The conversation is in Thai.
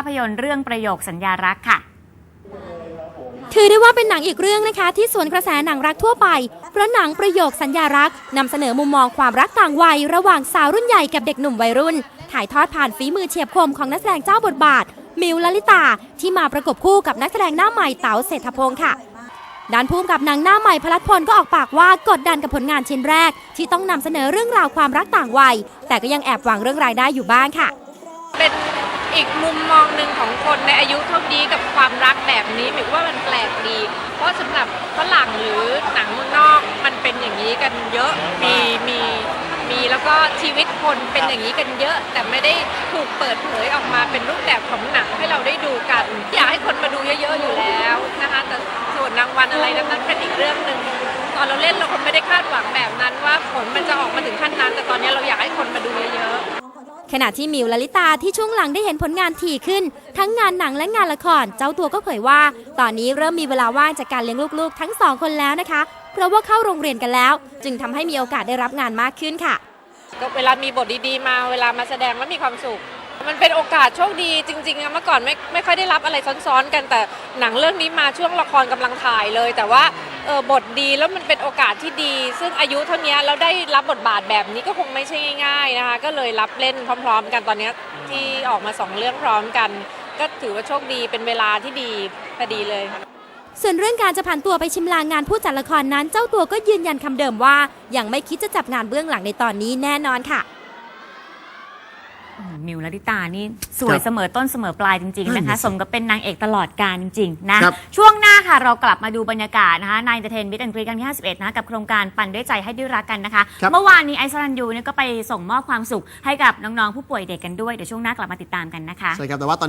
ภาพยนตร์เรื่องประโยคสัญญารักค่ะ ถือได้ว่าเป็นหนังอีกเรื่องนะคะ ที่สวนกระแสหนังรักทั่วไป เพราะหนังประโยคสัญญารักนำเสนอมุมมองความรักต่างวัย ระหว่างสาวรุ่นใหญ่กับเด็กหนุ่มวัยรุ่น ถ่ายทอดผ่านฝีมือเฉียบคมของนักแสดงเจ้าบทบาท มิวลลิตา ที่มาประกบคู่กับนักแสดงหน้าใหม่เต๋าเศรษฐพงศ์ค่ะด้านผู้กำกับหนังหน้าใหม่พลัดพลก็ออกปากว่ากดดันกับผลงานชิ้นแรก ที่ต้องนำเสนอเรื่องราวความรักต่างวัย แต่ก็ยังแอบหวังเรื่องรายได้อยู่บ้างค่ะ เป็น อีกมุมมองหนึ่งของคนในอายุเท่านี้กับความรักแบบนี้หมายว่ามันแปลกดี เพราะสำหรับฝรั่งหรือหนังเมืองนอกมันเป็นอย่างนี้กันเยอะมีมีมีแล้วก็ชีวิตคนเป็นอย่างนี้กันเยอะ แต่ไม่ได้ถูกเปิดเผยออกมาเป็นรูปแบบของหนังให้เราได้ดูกัน อยากให้คนมาดูเยอะๆอยู่แล้วนะคะแต่ส่วนรางวัลอะไรนั้นเป็นอีกเรื่องหนึ่งตอนเราเล่นเราคงไม่ได้คาดหวังแบบนั้นว่าผลมันจะออกมาถึงขั้นนั้น แต่ตอนนี้เราอยากให้คนมาดูเยอะๆ ขณะที่มิวลลิตาที่ช่วงหลังได้เห็นผลงานถี่ขึ้น ทั้งงานหนังและงานละคร เจ้าตัวก็เผยว่า ตอนนี้เริ่มมีเวลาว่างจากการเลี้ยงลูกๆ ทั้งสองคนแล้วนะคะ เพราะว่าเข้าโรงเรียนกันแล้ว จึงทำให้มีโอกาสได้รับงานมากขึ้นค่ะ ก็เวลามีบทดีๆ มาเวลามาแสดงแล้วมีความสุข มันเป็นโอกาสโชคดีจริงๆอะเมื่อก่อนไม่ไม่ค่อยได้รับอะไรซ้อนๆ กันแต่หนังเรื่องนี้มาช่วงละครกำลังถ่ายเลย แต่ว่า ออบทดีแล้วมันเป็นโอกาสที่ดี ซึ่งอายุเท่านี้แล้วได้รับบทบาทแบบนี้ก็คงไม่ใช่ง่ายๆนะคะ ก็เลยรับเล่นพร้อม ๆ กันตอนนี้ที่ออกมาสองเรื่องพร้อมกัน ก็ถือว่าโชคดีเป็นเวลาที่ดีพอดีเลย ส่วนเรื่องการจะผ่านตัวไปชิมลางงานผู้จัดละครนั้น เจ้าตัวก็ยืนยันคำเดิมว่า ยังไม่คิดจะจับงานเบื้องหลังในตอนนี้แน่นอนค่ะ มิวลลิตานี่สวยครับเสมอต้นเสมอปลายจริงๆนะคะนั่นน่ะสิสมกับเป็นนางเอกตลอดการจริง ๆ นะช่วงหน้าค่ะเรากลับมาดูบรรยากาศนะคะในเ e เทนบิทแอนกรีครั้งที่51 นะคะกับโครงการปั่นด้วยใจให้ด้วยรักกันนะคะ ครับ เมื่อวานนี้ไอซ์รันยูเนี่ยก็ไปส่งมอบความสุขให้กับน้อง ๆ ผู้ป่วยเด็กกันด้วย เดี๋ยวช่วงหน้ากลับมาติดตามกันนะคะ ใช่ครับแต่ว่าตอนนี้